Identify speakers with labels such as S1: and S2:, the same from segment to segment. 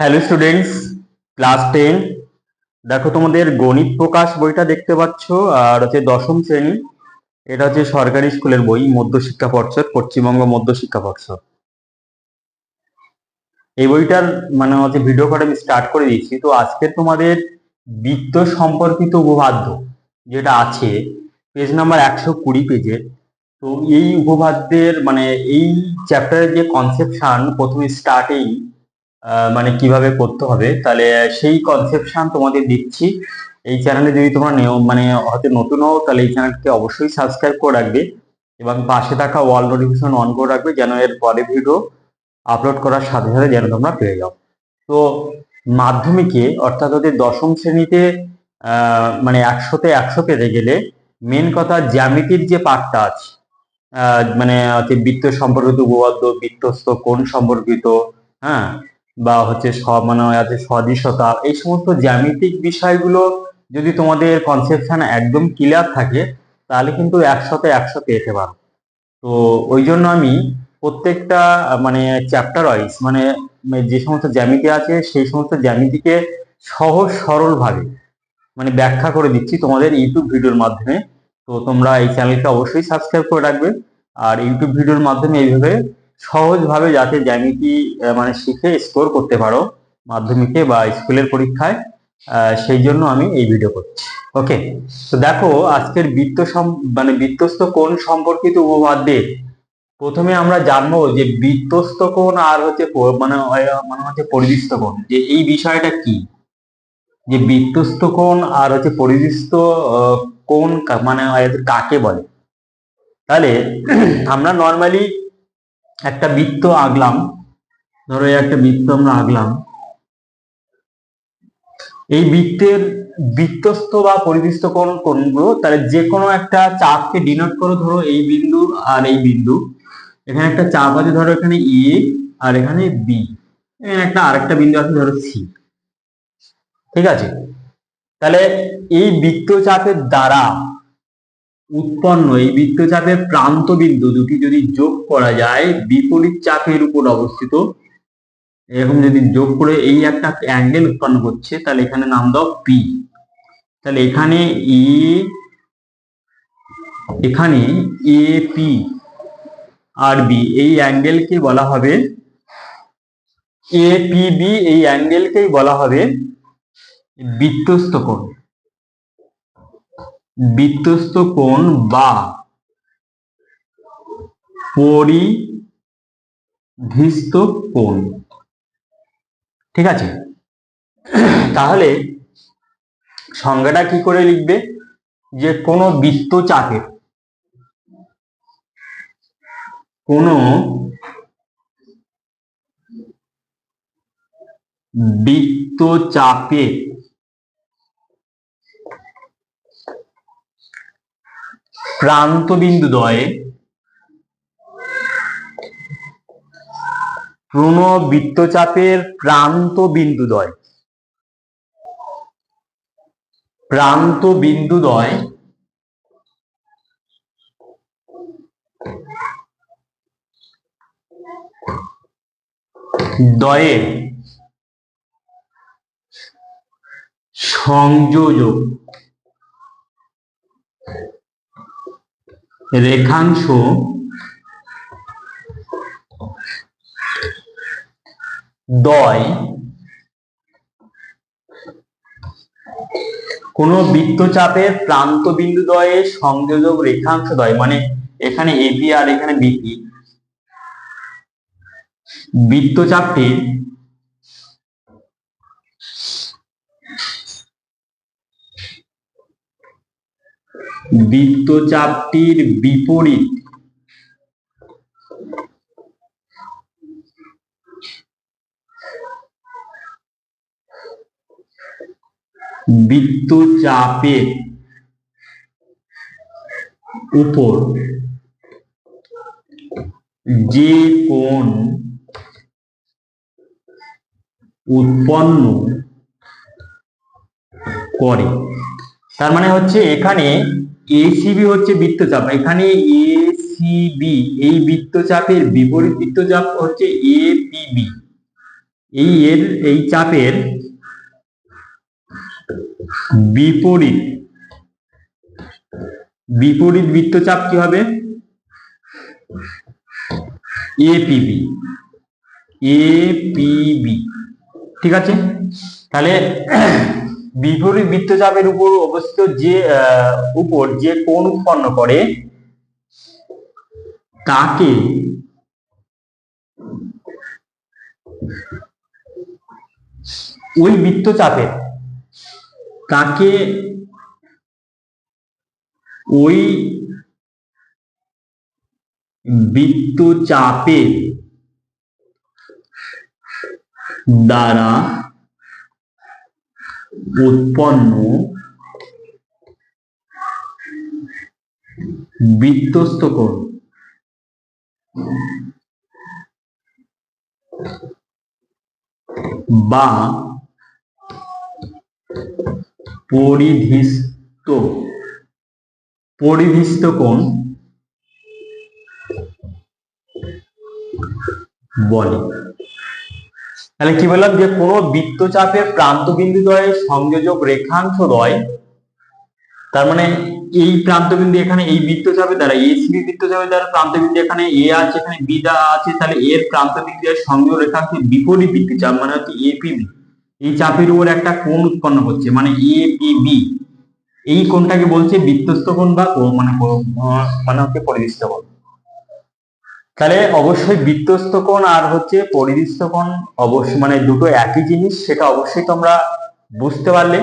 S1: Hello students class ten দেখো তোমাদের গণিত প্রকাশ বইটা দেখতে পাচ্ছ আর হচ্ছে দশম শ্রেণি। এটা হচ্ছে সরকারি স্কুলের বই মধ্য শিক্ষা পর্ষদ পশ্চিমবঙ্গ মধ্য শিক্ষা পর্ষদ। এই বইটার মানে হচ্ছে ভিডিও করে আমি স্টার্ট করে দিয়েছি তো আজকে তোমাদের বৃত্ত সম্পর্কিত উপবাদ্য যেটা আছে পেজ নাম্বার একশো কুড়ি পেজের তো এই উপবাদ্যের মানে এই চ্যাপ্টারের যে কনসেপশন প্রথমে স্টার্টেই আহ, মানে কীভাবে করতে হবে, তাহলে সেই কনসেপশন তোমাদের দিচ্ছি। এই চ্যানেলে যদি তোমরা মানে হয়তো নতুন হও, তাহলে এই চ্যানেলকে অবশ্যই সাবস্ক্রাইব করে রাখবে এবং পাশে থাকা ওয়াল নোটিফিকেশন অন করে রাখবে যেন এর পরে ভিডিও আপলোড করার সাথে সাথে যেন তোমরা পেয়ে যাও। তো মাধ্যমিকে, অর্থাৎ ওদের দশম শ্রেণীতে মানে একশোতে একশো পেতে গেলে মেন কথা জ্যামিতির যে পার্টটা আছে মানে বৃত্ত সম্পর্কিত উপপাদ্য, বৃত্তস্থ কোণ সম্পর্কিত হ্যাঁ বা হচ্ছে স- মানে আছে সদৃশতা, এই সমস্ত জ্যামিতিক বিষয়গুলো যদি তোমাদের কনসেপশন একদম ক্লিয়ার থাকে, তাহলে কিন্তু একশোতে একশো পেতে পারো। তো ওই জন্য আমি প্রত্যেকটা মানে চ্যাপ্টার ওয়াইজ মানে যে সমস্ত জ্যামিতি আছে, সেই সমস্ত জ্যামিতিকে সহজ সরল ভাবে মানে ব্যাখ্যা করে দিচ্ছি তোমাদের ইউটিউব ভিডিওর মাধ্যমে। তো তোমরা এই চ্যানেলটা অবশ্যই সাবস্ক্রাইব করে রাখবে। আর ইউটিউব ভিডিওর মাধ্যমে এইভাবে সহজভাবে যাতে জ্যামিতি মানে শিখে স্কোর করতে পারো মাধ্যমিকে বা স্কুলের পরীক্ষায় সেই জন্য আমি এই ভিডিও করছি। ওকে তো দেখো, আজকের বৃত্ত মানে বৃত্তস্থ কোণ সম্পর্কিত উপবাদ্যে প্রথমে আমরা জানব যে বৃত্তস্থ কোণ আর হচ্ছে মানে মানে হচ্ছে পরিদৃষ্ট কোণ, যে এই বিষয়টা কি? যে বৃত্তস্থ কোণ আর হচ্ছে পরিদৃষ্ট কোণ মানে কাকে বলে? তাহলে, আমরা নর্মালি একটা বৃত্ত আঁকলাম। ধরো একটা বৃত্ত আমরা আঁকলাম। এই বৃত্তের বৃত্তস্থ বা পরিদৃষ্ট কোণ কোণগুলো তাহলে যে কোনো একটা চাপকে ডিনোট করো, ধরো এই বিন্দু আর এই বিন্দু। এখানে একটা চাপ আছে, ধরো এখানে এ আর এখানে বি এখানে একটা আরেকটা বিন্দু আছে, ধরো সি ঠিক আছে? তাহলে এই বৃত্ত চাপের দ্বারা উৎপন্ন। এই বৃত্তচাপের প্রান্ত বিন্দু দুটি যদি যোগ করা যায়, বিপরীত চাপের উপর অবস্থিত। এরকম যদি যোগ করে এই একটা অ্যাঙ্গেল উৎপন্ন করছে তাহলে এখানে নাম দাও পি তাহলে এখানে এ এখানে এ পি আর বি এই অ্যাঙ্গেলকে বলা হবে? এ পি বি এই অ্যাঙ্গেলকেই বলা হবে? বৃত্তস্থ কোণ। বৃত্তস্থ কোণ বা পরিধিস্থ কোণ। ঠিক আছে? তাহলে সংজ্ঞাটা কি করে লিখবে? যে কোনো বৃত্তচাপের কোনো বৃত্তচাপের প্রান্ত বিন্দু দ্বয়ে বৃত্তচাপের প্রান্ত বিন্দুদ্বয় প্রান্ত বিন্দুদ্বয় দয়ে সংযোজক রেখাংশ দয় কোন বৃত্তচাপের প্রান্ত বিন্দু দয়ে সংযোজক রেখাংশ দয় মানে এখানে এবি আর এখানে বিপি বৃত্তচাপটির বৃত্তচাপটির বিপরীত। বৃত্তচাপের উপর যে কোন উৎপন্ন করে তার মানে হচ্ছে এখানে এসিবি হচ্ছে বৃত্তচাপ। এখানে এসিবি এই বৃত্তচাপের বিপরীত বৃত্তচাপ হচ্ছে এপিবি এই এর, এই চাপের বিপরীত বিপরীত বৃত্তচাপ কি হবে? এপিবি এপিবি ঠিক আছে? তাহলে বিপরীত বৃত্তচাপের উপর অবস্থিত যে উপর যে কোণ উৎপন্ন করে, তাকে ওই বৃত্তচাপে, তাকে ওই বৃত্তচাপে দ্বারা উৎপন্ন বৃত্তস্থ কোণ। বা পরিধিস্থ পরিধিস্থ কোণ বলে। তাহলে কি বললাম যে কোনো বৃত্তচাপের প্রান্ত দ্বয়ের সংযোজক রেখাংশ দ্বয়, তার মানে এই প্রান্ত বিন্দু এখানে এই বৃত্তচাপের দ্বারা এসিবি বৃত্তচাপের দ্বারা প্রান্ত বিন্দু এখানে এ আছে, এখানে বি দেওয়া আছে, তাহলে এর প্রান্ত বিন্দু সংযোগ রেখাংশের বিপরীত বৃত্তচাপ মানে হচ্ছে এপিবি এই চাপের উপর একটা কোণ উৎপন্ন হচ্ছে মানে এপিবি এই কোণটাকে বলছে বৃত্তস্থ কোণ বা মানে মানে হচ্ছে পরিদৃষ্ট কোণ। তাহলে অবশ্যই বৃত্তস্থ কোণ আর হচ্ছে পরিদৃষ্ট কোণ অবশ্যই মানে দুটো একই জিনিস, সেটা অবশ্যই তোমরা বুঝতে পারলে।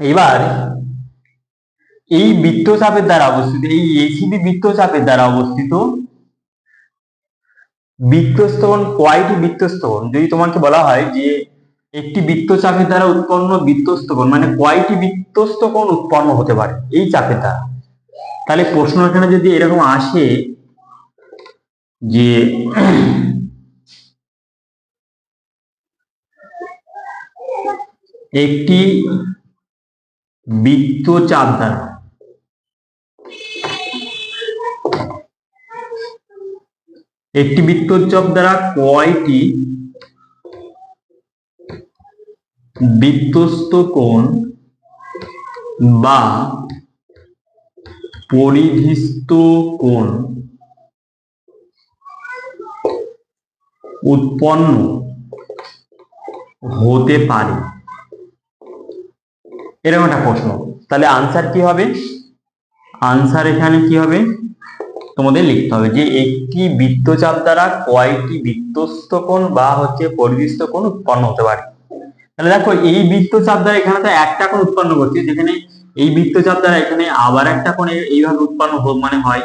S1: এবার এই বৃত্তচাপের দ্বারা অবস্থিত, এই এসিবি বৃত্তচাপের দ্বারা অবস্থিত বৃত্তস্থ কোণ, কয়টি বৃত্তস্থ কোণ? যদি তোমাকে বলা হয় যে একটি বৃত্তচাপের দ্বারা উৎপন্ন বৃত্তস্থ কোণ মানে কয়টি কোণ উৎপন্ন হতে পারে এই চাপের দ্বারা? তাহলে প্রশ্ন এখানে যদি এরকম আসে যে একটি বৃত্তচাপ দ্বারা। একটি বৃত্তচাপ দ্বারা কয়টি বৃত্তস্থ কোণ বা পরিধিস্থ কোণ উৎপন্ন হতে পারে। এরকম একটা প্রশ্ন। তাহলে আনসার কি হবে? আনসার এখানে কি হবে? তোমাদের লিখতে হবে যে একটি বৃত্তচাপ দ্বারা কয়টি বৃত্তস্থ কোণ বা হচ্ছে পরিদৃষ্ট কোণ উৎপন্ন হতে পারে? তাহলে দেখো, এই বৃত্তচাপ দ্বারা এখানে তো একটা কোণ উৎপন্ন করছে, যেখানে এই বৃত্তচাপ দ্বারা এখানে আবার একটা কোণ এইভাবে উৎপন্ন মানে হয়,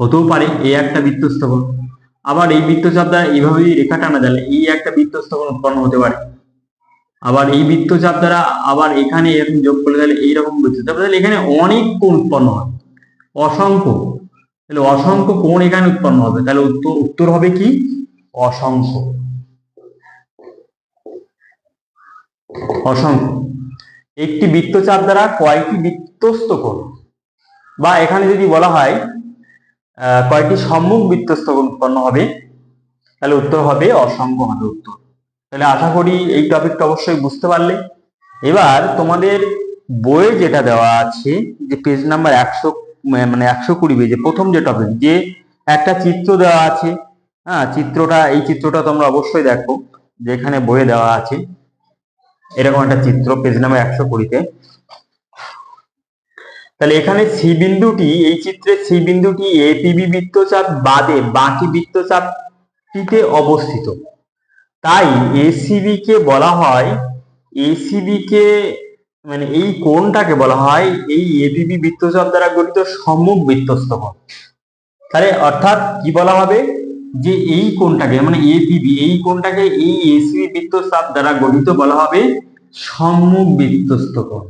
S1: হতেও পারে, এই একটা বৃত্তস্থ কোণ। আবার এই বৃত্তচাপ দ্বারা এইভাবে যদি রেখা টানা যায় এই একটা বৃত্তস্থ কোণ উৎপন্ন হতে পারে। আবার এই বৃত্তচাপ দ্বারা আবার এখানে এরকম যোগ করলে তাহলে এইরকম বৃত্তচাপ, তাহলে এখানে অনেক কোণ উৎপন্ন হয় অসংখ্য, তাহলে অসংখ্য কোণ এখানে উৎপন্ন হবে। তাহলে উত্তর উত্তর হবে কি? অসংখ্য। অসংখ্য। একটি বৃত্তচাপ দ্বারা কয়টি বৃত্তস্থ কোণ, বা এখানে যদি বলা হয় কয়টি সম্মুখ বৃত্তস্থ উৎপন্ন হবে? তাহলে উত্তর হবে অসংখ্য হবে উত্তর। তাহলে আশা করি এই টপিকটা অবশ্যই বুঝতে পারলে। এবার তোমাদের বইয়ে যেটা দেওয়া আছে, যে পেজ নাম্বার একশো মানে একশো কুড়ি পেজে প্রথম যে টপিক যে একটা চিত্র দেওয়া আছে হ্যাঁ চিত্রটা, এই চিত্রটা তোমরা অবশ্যই দেখো, যেখানে বইয়ে দেওয়া আছে। এরকম একটা চিত্র পেজ নাম্বার একশো কুড়িতে। তাহলে এখানে সি বিন্দুটি এই চিত্রে সি বিন্দুটি এপিবি বৃত্তচাপ বাদে বাকি বৃত্তচাপটিতে অবস্থিত। তাই এসিবি কে বলা হয় এসিবি কে মানে এই কোণটাকে বলা হয় এই এপিবি বৃত্তচাপ দ্বারা গঠিত সম্মুখ বৃত্তস্থ কোণ তাহলে অর্থাৎ কি বলা হবে? যে এই কোণটাকে মানে এপিবি এই কোণটাকে এই এসিবি বৃত্তচাপ দ্বারা গঠিত বলা হবে সম্মুখ বৃত্তস্থ কোণ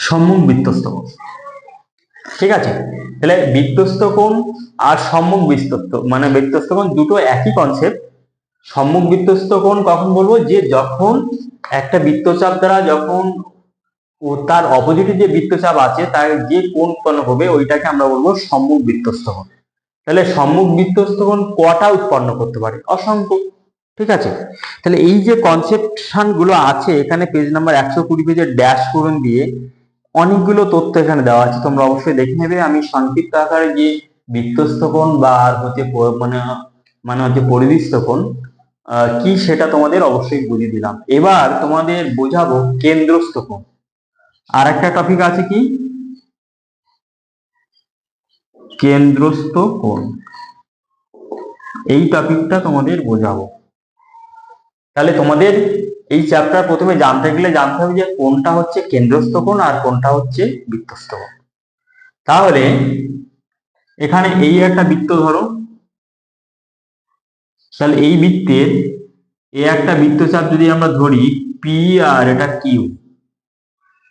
S1: সম্মুখ বৃত্তস্থ কোণ। ঠিক আছে? তাহলে বৃত্তস্থ কোণ আর সম্মুখ বৃত্তস্থ মানে বৃত্তস্থ কোণ দুটো একই কনসেপ্ট সম্মুখ বৃত্তস্থ কোণ কখন বলব? যে যখন একটা বৃত্তচাপ দ্বারা যখন ও তার অপোজিটে যে বৃত্তচাপ আছে, তার যে কোণ উৎপন্ন হবে, ওইটাকে আমরা বলব সম্মুখ বৃত্তস্থ কোণ। তাহলে সম্মুখ বৃত্তস্থ কোণ কটা উৎপন্ন করতে পারে? অসংখ্য। ঠিক আছে? তাহলে এই যে কনসেপশনগুলো আছে, এখানে পেজ নাম্বার একশো কুড়ি পেজের ড্যাশ করুন দিয়ে অনেকগুলো তথ্য এখানে দেওয়া আছে। তোমরা অবশ্যই দেখে নেবে। আমি সংক্ষিপ্ত আকারে যে বৃত্তস্থ কোণ বা আর হচ্ছে মানে মানে হচ্ছে পরিদৃষ্ট কোণ কি সেটা তোমাদের অবশ্যই বুঝিয়ে দিলাম। এবার তোমাদের বোঝাবো কেন্দ্রস্থ কোণ। আর একটা টপিক আছে কি? কেন্দ্রস্থ কোণ। এই টপিকটা তোমাদের বোঝাবো। তাহলে তোমাদের এই চ্যাপ্টার প্রথমে জানতে গেলে জানতে হবে যে কোনটা হচ্ছে কেন্দ্রস্থ কোণ আর কোনটা হচ্ছে বৃত্তস্থ কোণ। তাহলে এখানে এই একটা বৃত্ত ধরো। তাহলে এই বৃত্তের এই একটা বৃত্তচাপ যদি আমরা ধরি পি আর এটা কিউ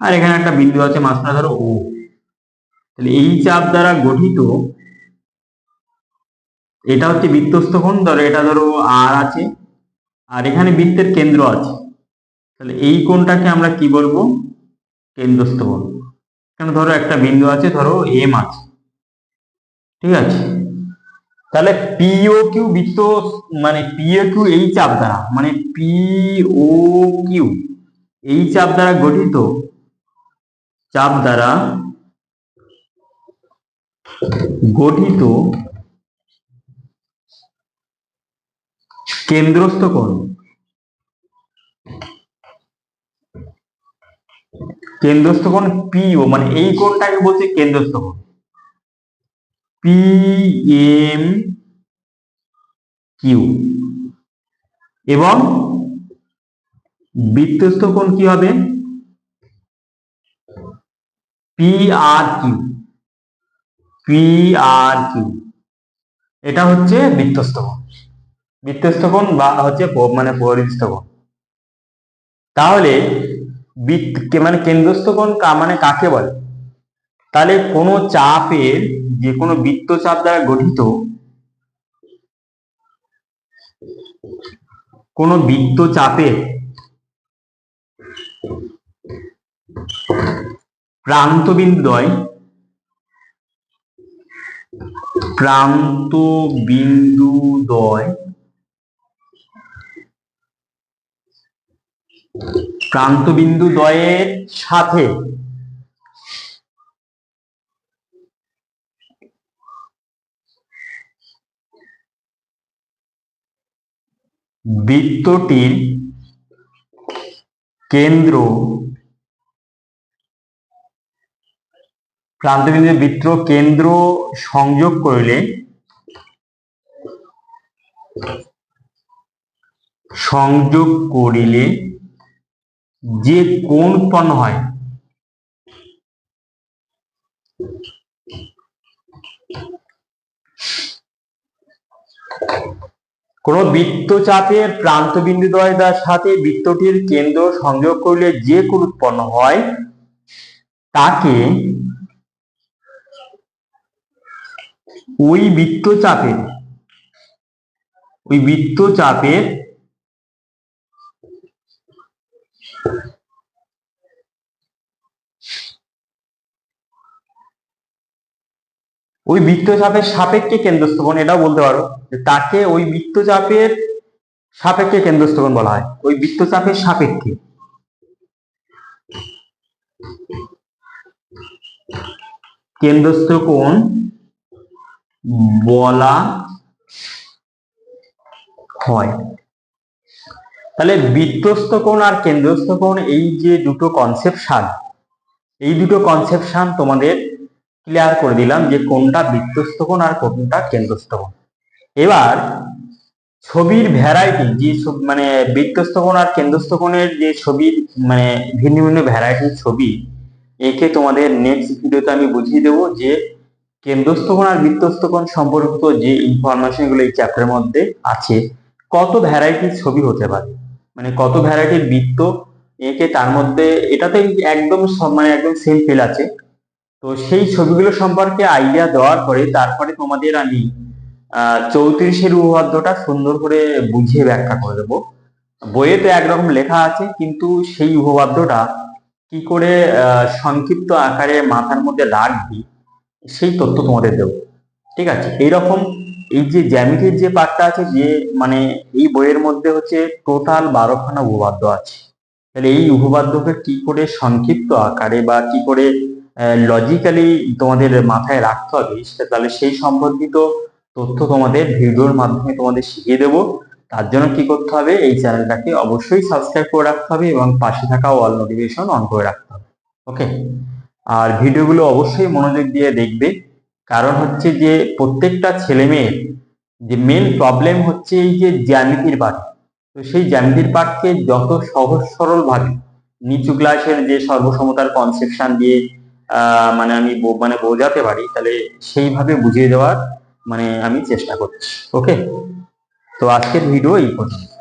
S1: আর এখানে একটা বিন্দু আছে মাঝখানে ধরো ও তাহলে এই চাপ দ্বারা গঠিত এটা হচ্ছে বৃত্তস্থ কোণ, ধরো এটা ধরো আর আছে। আর এখানে বৃত্তের কেন্দ্র আছে। তাহলে এই কোণটাকে আমরা কি বলব? কেন্দ্রস্থ কোণ এখানে ধরো একটা বিন্দু আছে, ধরো এম আছে। ঠিক আছে? তাহলে পিও কিউ বৃত্ত মানে পিও কিউ এই চাপ দ্বারা মানে পিও কিউ এই চাপ দ্বারা গঠিত চাপ দ্বারা গঠিত কেন্দ্রস্থ কোণ? কেন্দ্রস্থ কোণ পিও মানে এই কোণটাকে বলছে কেন্দ্রস্থ কোণ। পি এম কিউ এবং বৃত্তস্থ কোণ কি হবে? P R Q P R Q এটা হচ্ছে বৃত্তস্থ কোণ। বৃত্তস্থ বা হচ্ছে মানে কোণ তাহলে বৃত্ত মানে কেন্দ্রস্থ মানে কাকে বলে? তাহলে কোনো চাপের যে কোনো বৃত্তচাপ দ্বারা গঠিত কোনো বৃত্তচাপের প্রান্ত বিন্দুদ্বয় প্রান্ত বিন্দুদ্বয় প্রান্ত বিন্দু দ্বয়ের সাথে। বৃত্তটির কেন্দ্র প্রান্তবিন্দু বৃত্ত কেন্দ্র সংযোগ করিলে সংযোগ করিলে যে কোণ উৎপন্ন হয়? কোন বৃত্তচাপের প্রান্ত বিন্দুদ্বয় দ্বার সাথে বৃত্তটির কেন্দ্র সংযোগ করলে যে কোণ উৎপন্ন হয়, তাকে ওই বৃত্ত বৃত্তচাপের, ওই বৃত্তচাপের ওই বৃত্তচাপের সাপেক্ষে কেন্দ্রস্থ এটাও বলতে পারো, যে তাকে ওই বৃত্তচাপের সাপেক্ষে কেন্দ্রস্থ বলা হয়। ওই বৃত্তচাপের সাপেক্ষে। কেন্দ্রস্থ কোণ বলা হয়। তাহলে বৃত্তস্থ কোণ আর কেন্দ্রস্থ কোণ এই যে দুটো কনসেপশন এই দুটো কনসেপশন তোমাদের ক্লিয়ার করে দিলাম যে কোনটা বৃত্তস্থ কোণ আর কোনটা কেন্দ্রস্থ কোণ। এবার ছবির ভ্যারাইটি যে মানে বৃত্তস্থ কোণ আর কেন্দ্রস্থ কোণের যে ছবির মানে ভিন্ন ভিন্ন ভ্যারাইটির ছবি, একে তোমাদের নেক্সট ভিডিওতে আমি বুঝিয়ে দেবো যে কেন্দ্রস্থ কোণ আর বৃত্তস্থ কোণ সম্পর্কিত যে ইনফরমেশনগুলো এই চ্যাপ্টারের মধ্যে আছে, কত ভ্যারাইটির ছবি হতে পারে? মানে কত ভ্যারাইটির বৃত্ত একে তার মধ্যে, এটাতে একদম মানে একদম সেম ফিল আছে। তো সেই ছবিগুলো সম্পর্কে আইডিয়া দেওয়ার পরে তারপরে তোমাদের আমি চৌত্রিশের উপপাদ্যটা সুন্দর করে বুঝিয়ে ব্যাখ্যা করে দেবো। বইয়েতে একরকম লেখা আছে, কিন্তু সেই উপপাদ্যটা কি করে সংক্ষিপ্ত আকারে মাথার মধ্যে রাখবি, সেই তথ্য তোমাদের দেবো। ঠিক আছে? এইরকম এই যে জ্যামিতির যে পার্টটা আছে, যে মানে এই বইয়ের মধ্যে হচ্ছে টোটাল বারোখানা উপপাদ্য আছে। তাহলে এই উপপাদ্যকে কি করে সংক্ষিপ্ত আকারে বা কি করে লজিক্যালি তোমাদের মাথায় রাখতে হবে তাহলে সেই সম্পর্কিত তথ্য তোমাদের ভিডিওর মাধ্যমে তোমাদের শিখিয়ে দেবো। তার জন্য কি করতে হবে? এই চ্যানেলটাকে অবশ্যই সাবস্ক্রাইব করে রাখতে হবে এবং পাশে থাকা অল নোটিফিকেশন অন করে রাখতে হবে। ওকে আর ভিডিওগুলো অবশ্যই মনোযোগ দিয়ে দেখবে। কারণ হচ্ছে যে, প্রত্যেকটা ছেলে মেয়ের যে মেন প্রবলেম হচ্ছে এই যে জ্যামিতির পাঠ। তো সেই জ্যামিতির পাঠকে যত সহজ সরলভাবে নিচু ক্লাসের যে সর্বসমতার কনসেপশন দিয়ে মানে আমি মানে বোঝাতে পারি, তাহলে সেইভাবে বুঝিয়ে দেওয়ার মানে আমি চেষ্টা করছি ওকে তো আজকের ভিডিও এই পর্যন্ত।